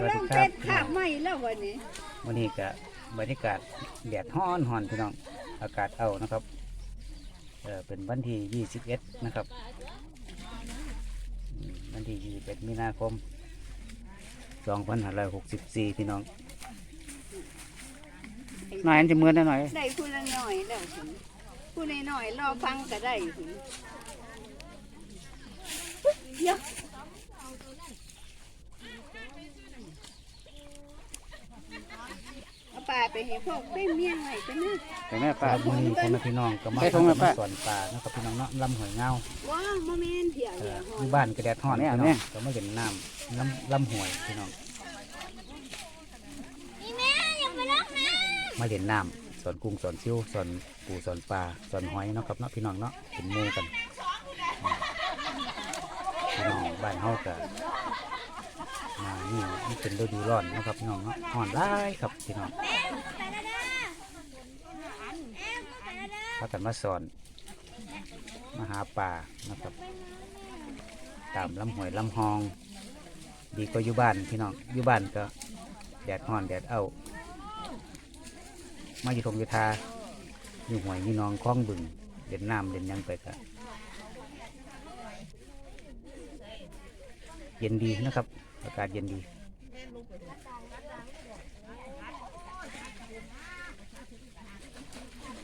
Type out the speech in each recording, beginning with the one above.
สวัสเราดีครัเป็บนขาบใหม่แล้ววันนี้วันนี้ก็บรรยากาศแดดฮ้อนหอนพี่น้อง อากาศเอานะครับ เออเป็นวันที่21นะครับอืมวันที่21มีนาคม2564พี่น้อง หน่อยอันจะมือหน่อย ได้ผู้ละหน่อยแล้วคุณผู้ในหน่อยๆรอฟังก็ได้คุณเยอะเอาปลา ไปให้พวกได้เมี่ยงไว้ไปนะแต่แม่ป้ามือนี้พ่อแม่พี่น้องก็มาใส่ถุงไหมป้าสวนป่านะครับพี่น้องเนาะลำหอยเงาว้าวมาแม่นเถียวเอเถีอยวหออนยู่บ้านก็แดดฮ้อนแม่พี่น้แม่องก็มาเห็นน้ำลำลำหวยพี่น้องมาเห็นน้ำสอนกุ้งสอนซิวสอนปูสอนปลาสอนหอยเนาะครับเนาะพี่น้องเนาะเห็นหมูกันพี่น้องบ้านเฮาก็มา นี่มันเป็นฤดูร้อนนะครับพี่น้องเนาะร้อนร้ายครับพี่น้องพากันมาสอนมาหาปลานะครับ ตามลำห้วยลำหอง ดีก็อยู่บ้านพี่น้องอยู่บ้านก็แดดร้อนแดดเอามาอยู่ทงยู่ทาอยู่หวยมีน้องคล้องบึงเด่นน้ำเด่นยังไปกะเย็นดีนะครับ อากาศเย็นดี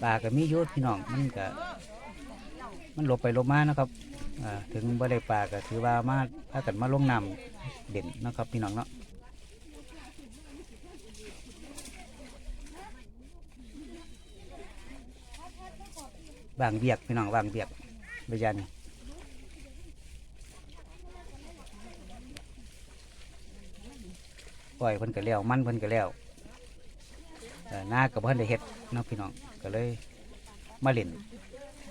ป่าก็มียุทพี่น้องมันก็มันหลบไปหลบมานะครับอ่าถึงบ่ได้ป่าก็ถือว่ามาถ้ากันมาลงน้ำเด่นนะครับพี่น้องเนาะวางเบียกพี่น้องวางเบียกเบยานี่ ปล่อยเพิ่นก็แล้วมันเพิ่นก็แล้วหน้ากับเพิ่นได้เฮ็ดเนาะพี่น้องก็เลยมาเล่น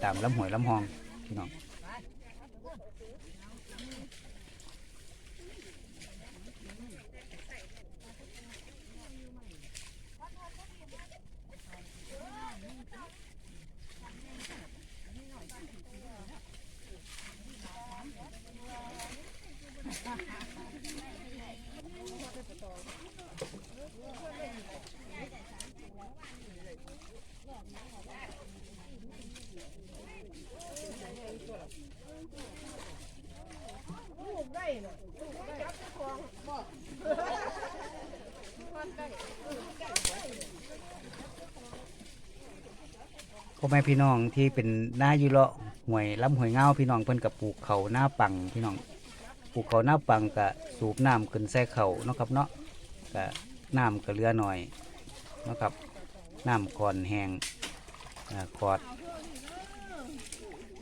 ตามลำหวยลำหองพี่น้อง พ่อแม่พี่น้องที่เป็นหน้ายู่เลาะหวยลำหวยเงาพี่น้องเพิ่นกับปลูกเขาหน้าปังพี่น้องปลูกเขาหน้าปังกะสูบน้ำขึ้นใส่เขาเนาะครับเนาะกะน้ำก็เหลือหน่อยเนาะครับน้ำก่อนแห้งอ่าขอด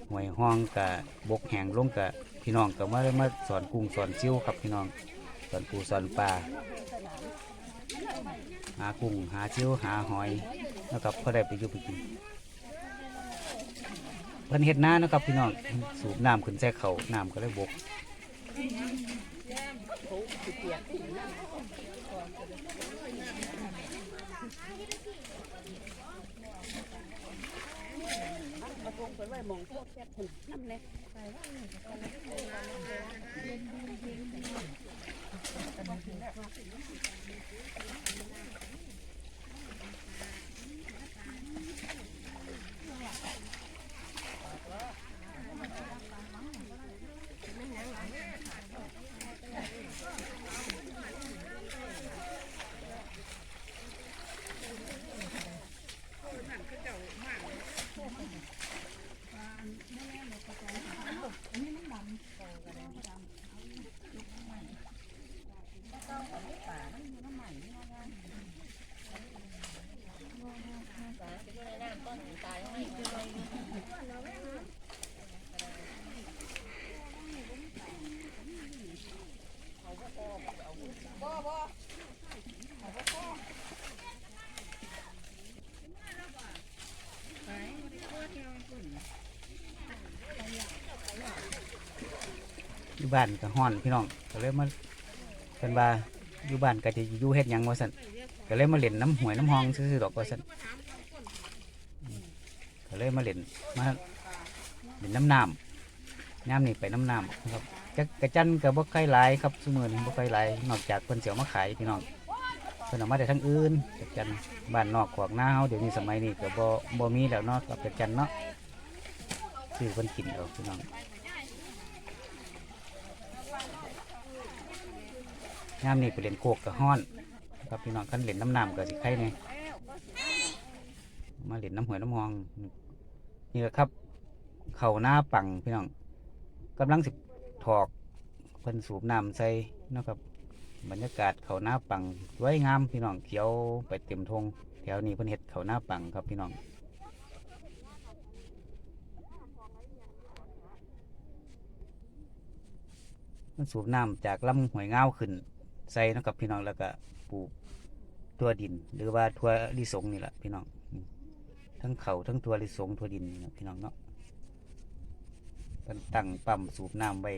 หวยห้องกะบกแห้งลงกะพี่น้องก็มาได้มาสอนกุ้งสอนซิ่วครับพี่น้องสอนปูสอนปลาหากุ้งหาซิ่วหาหอยนะครับก็ได้ไปอยู่ไปกิน พันเฮ็ดน้านะครับพี่น้องสูบน้ำขึ้นแซ่เขาน้ำก็เลยบกอยู่ บ้านก็ฮ้อนพี่น้องก็เลยมาเป็นว่าอยู่บ้านก็จะอยู่เฮ็ดหยังว่าซั่นก็เลยมาเล่นน้ำหวยน้ำหองซื่อๆดอกว่าซั่นก็เลยมาเล่นมาเล่นน้ำน้ำน้ำนี่ไปน้ำน้ำครับกระจันก็บ่ค่หลายครับซุมื้อนี้บ่ค่หลายนอกจากเพิ่นสิเอามาขายพี่น้องเพิ่นเอามาได้ทั้งอื่นจักจันบ้านนอกขวากหน้าเฮาเดี๋ยวนี้สมัยนี้ก็บ่บ่มีแล้วเนาะกับจักจันเนาะซื้อเพิ่นกินเอาพี่น้อง ยามนี้ไปเล่นโคกก็ฮ้อนครับพี่น้องคันเล่นน้ำน้ำก็สิไข่แน่มาเล่นน้ำหวยน้ำหองนี่แหละครับ เข้าหน้าปังพี่น้องกำลังสิถอกเพิ่นสูบน้ำใส่นะครับบรรยากาศเขาหน้าปังสวยงามพี่น้องเขียวไปเต็มทงแถวนี้เพิ่นเฮ็ดเขาหน้าปังครับพี่น้องมันสูบน้ำจากลำหวยเงาขึ้น ใส่นะครับพี่น้องแล้วก็ปลูกทั่วดิน หรือว่าทั่วลิสงนี่แหละพี่น้องทั้งเขาทั้งทั่วลิสงทั่วดินนะพี่น้องเนาะตั้งปั๊มสูบน้ำไว้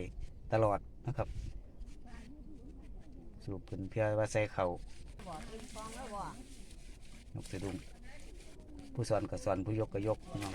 ตลอดนะครับ สูบขึ้นเพื่อว่าใส่เขายกสะดุ้งผู้สอนก็สอนผู้ยกก็ยกพี่น้อง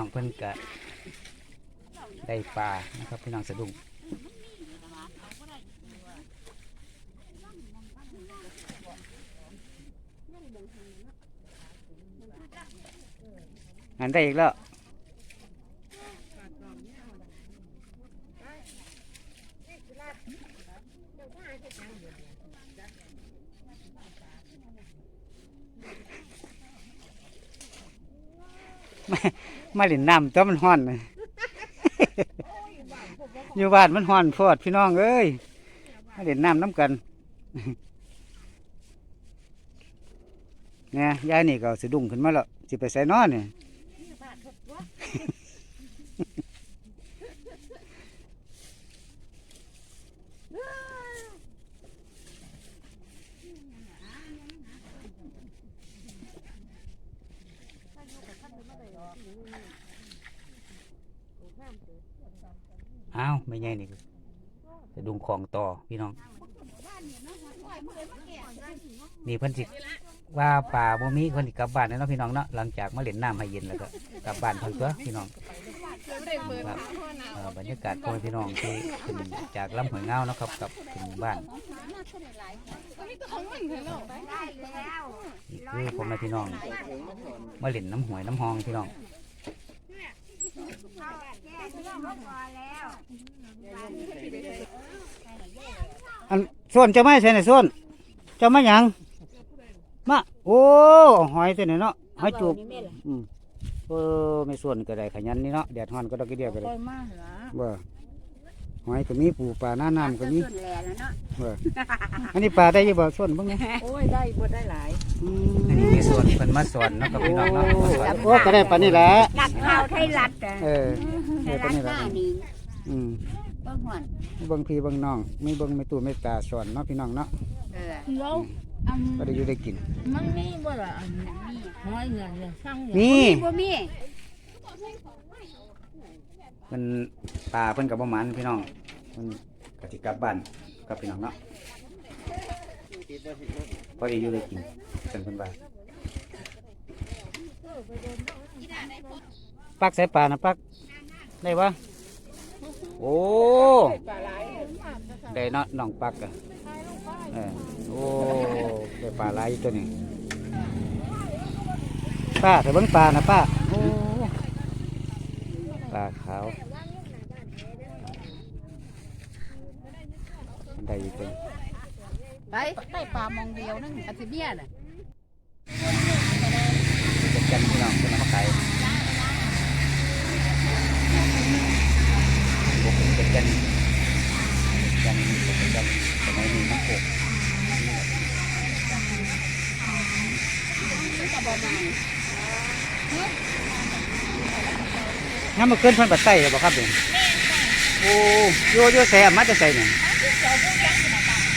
องเพิ่นกะได้ปลานะครับพี่น้องสะดุ้งงานได้อีกแล้ว มาเล่นน้ำตัวมันห้อนอยู่บ้านมันห้อนพอดพี่น้องเอ้ยมาเล่นน้ำน้ำกันเนี่ยยายนี่ก็สะดุ้งขึ้นมาแล้วสิไปใส่นอนเนี่ย อ้าวไม่ใช่นี่ก็สะดุงของต่อพี่น้อง นี่เพิ่นสิว่าป่าบ่มีเพิ่นสิกลับบ้านแล้วเนาะพี่น้องเนาะหลังจากมาเล่นน้ำให้เย็นแล้วก็กลับบ้านเพิ่นตัวพี่น้องครับเอ่อบรรยากาศพอแม่พี่น้องที่ขึ้นจากลำห้วยเงาเนาะครับกับถึงบ้านนี่คือพ่อแม่พี่น้องมาเล่นน้ำหวยน้ำหองพี่น้อง อันส่วนเจะไม่ใช่ไหนส่วนเจะไม่หยังมาโอ้หอยตัวนี้เนาะหอยจูบอืมเออไม่ส่วนก็ได้ขยันนี่เนาะแดดฮ้อนก็ดอกกระเดียก็ได้คอยมาเหรอ บ่ หอยก็มีปูปลาหน้าน้ำก็มีส่วนแหล่แล้วเนาะบ่อันนี้ปลาได้อยี่บ่ส่วนบ้างไงโอ้ยได้บ่ได้หลายอันนี้มีส่วนเพิ่นมาสอนเนาะกับพี่น้องเนาะมาสอนโอ้ก็ได้ปานนี้แหละกัดข้าวไทยรัฐอะเออเออไทปายนรัฐนี้หละน้านี่อืมเบิ่งหวนเบิ่งพี่เบิ่งน้องไม่เบิ่งไม่ตู้ไม่ตาสอนเนาะพี่น้องเนาะเออแล้วอันก็ได้อยู่ได้กิน มันมีบ่ล่ะอันหอยเงินเนี่ยช่างเนี่ยนี่บ่มี มันปลาเพิ่นกับบ่หมันพี่น้องมันก็สิกลับบ้านกับพี่น้องเนาะพอดีอยู่ได้กินเพิ่นเพิ่นว่าปักใส่ปลานะปักได้ปะโอ้ได้เนาะน้องปักอะเออโอ้ได้ปลาไหลายตัวนี้ป้าเถอะเบิ่งปลานะป้า ปลาขาวได้อีกตัวไปใต้ปลามองเดียวนึงอาทิเบียน่ะเป็นกันพี่น้องเป็นน้ำมาขายบกเป็นกันกันเป็นกันสมัยนี้มันโกงั้น มาขึ้นเพันปัดไต้บ่ครับเนี่ยโอ้โยโย่แซมมาจะใส่เนี่ย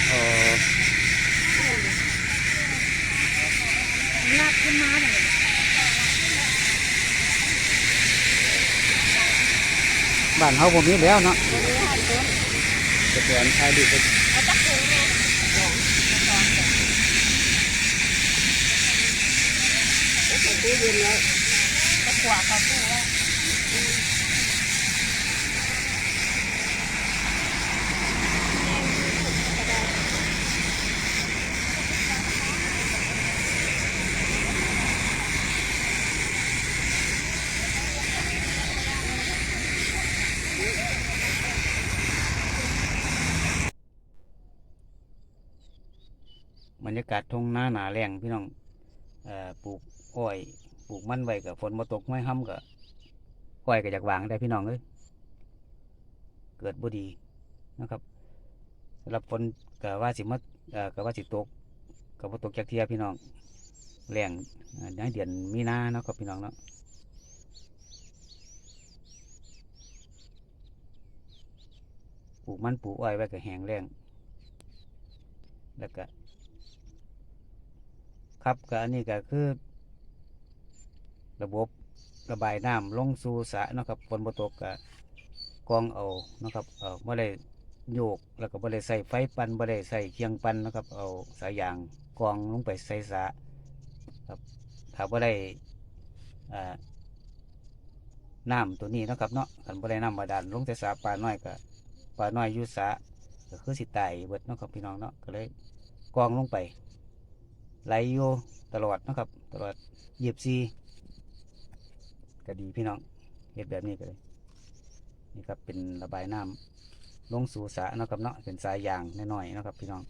โอ้นักขึ้นมาเนี่ยบ้านเฮาบ่มีแล้วเนาะจะเปลี่ยนใช้ดีไปบร รยากาศทุ่งนาหนาแรงพี่น้องอปลูกอ้อยปลูกมันไว้กับฝนบ่ตกไม่ห้ำกับอ้อยก็อยากวางได้พี่น้องเอ้ยเกิดบ่ดีนะครับสำหรับฝนก็ว่าสิมาเอ่อก็ว่าสิตกก็บ่าตกจากเทียพี่น้องแรงเอ่อในเดือนมีนาเนาะครับพี่น้องเนาะปลูกมันปลูกอ้อยไว้ก็แห้งแรงแล้วก็ ครับก็อันนี้ก็คือ ระบบระบายน้ำลงสู่สระนะครับฝนบ่ตกก็กองเอานะครับเอาบ่ได้โยกแล้วก็บ่ได้ใส่ไฟปั่นบ่ได้ใส่เคียงปั่นนะครับ เอาสายยางกองลงไปใส่สระครับถ้าบ่ได้อ่าน้ำตัวนี้นะครับเนาะคันบ่ได้น้ำบาดาลลงใส่สระปลาน้อยก็ปลาน้อยอยู่สะก็คือสิตายเบิดเนาะครับพี่น้องเนาะก็เลยกองลงไป ไหลอยู่ตลอดนะครับ ตลอดยีบซีก็ดีพี่น้องเห็ดแบบนี้ก็เลยนี่ครับเป็นระบายน้ำลงสู่สระนะครับเนาะเป็นสายยางน้อยๆนะครับ พี่น้อง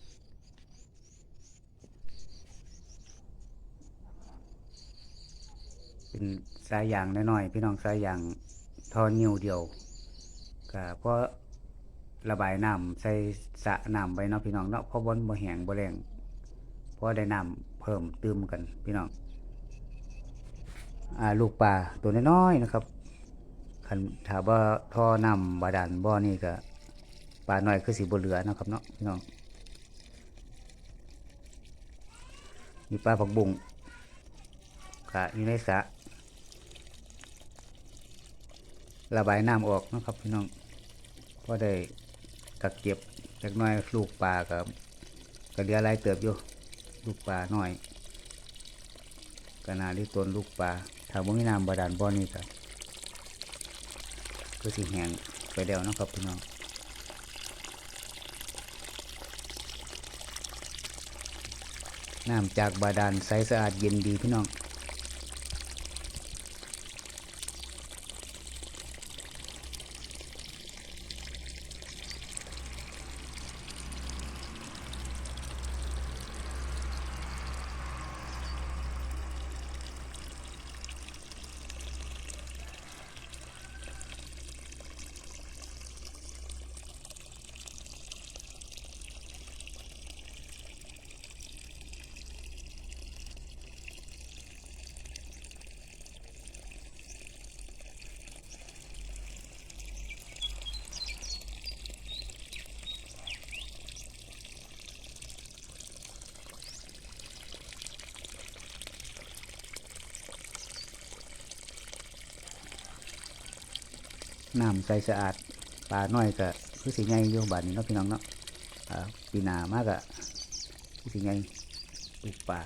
เป็นสายยางน้อยๆพี่น้องสายยางทอนิ้วเดียวก็เพราะระบายน้ำใส่สระน้ำไปเนาะพี่น้องเนาะเพราะบนบ่แหงบ่แรง เพราได้น้ำเพิ่มเติมกันพี่น้องอ่าลูกปลาตัวน้อยๆนะครับคันถ้าว่าท่อน้ำบาดาลบ่อนี่ก็ปลาหน้อยคือสีบเหลือนะครับเนาะพี่น้องมีปลาผักบุ้งกะอยู่ในสระระบายน้ำออกนะครับพี่น้องพอได้กักเก็บเล็กน้อยลูกปลากับก็เหลือลายเติบอยู่ ลูกปลาหน่อยกนาที่ต้นลูกปลาถ้าบ่มีน้ำบาดาลบ่อนี้กันก็สิแห้งไปเดียวนะครับพี่น้องน้ำจากบาดาลใสสะอาดเย็นดีพี่น้อง น้ำใสสะอาดปลาน้อยก็คือสิใหญ่อยู่บาดนี้เนาะพี่น้องเนาะปีหนามากอะคือสิใหญ่ลูกปลา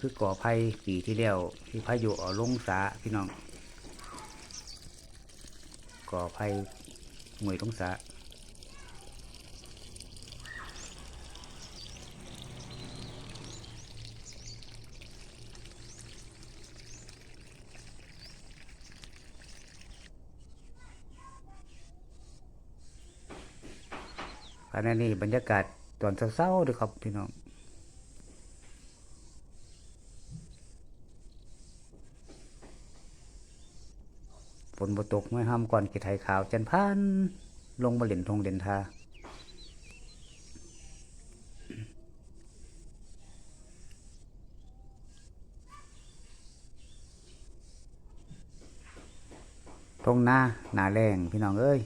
คือก่อไผ่ปีที่แล้วที่พายุเอาลงสาพี่น้อง ก่อไผ่หวยลงสาขณะนี้บรรยากาศตอนเศร้าๆด้วยครับพี่น้อง ฝนบ่ตกไม่ห้ามก่อนกิไทยขาว จันพานลงมาเหล่นทงเด่นทาทงหน้าหนาแรงพี่น้องเอ้ย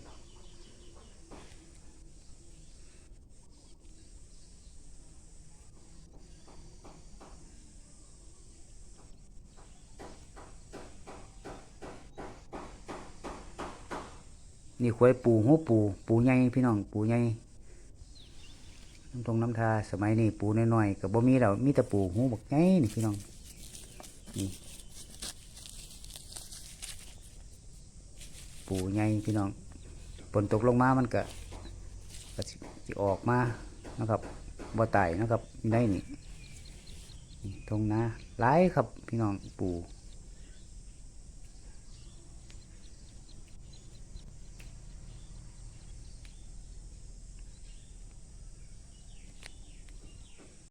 นี่ควายปูหัวปูปูใหญ่พี่น้องปูใหญ่น้ำทงน้ำทาสมัยนี้ปูน้อยๆกับบ่มีแล้วมีแต่ปูหูบักใหญ่นี่พี่น้องนี่ปูใหญ่พี่น้องฝนตกลงมามันก็ก็สิสิออกมานะครับบ่ตายนะครับอยู่ในนี่นี่ทงนาหลายครับพี่น้องปู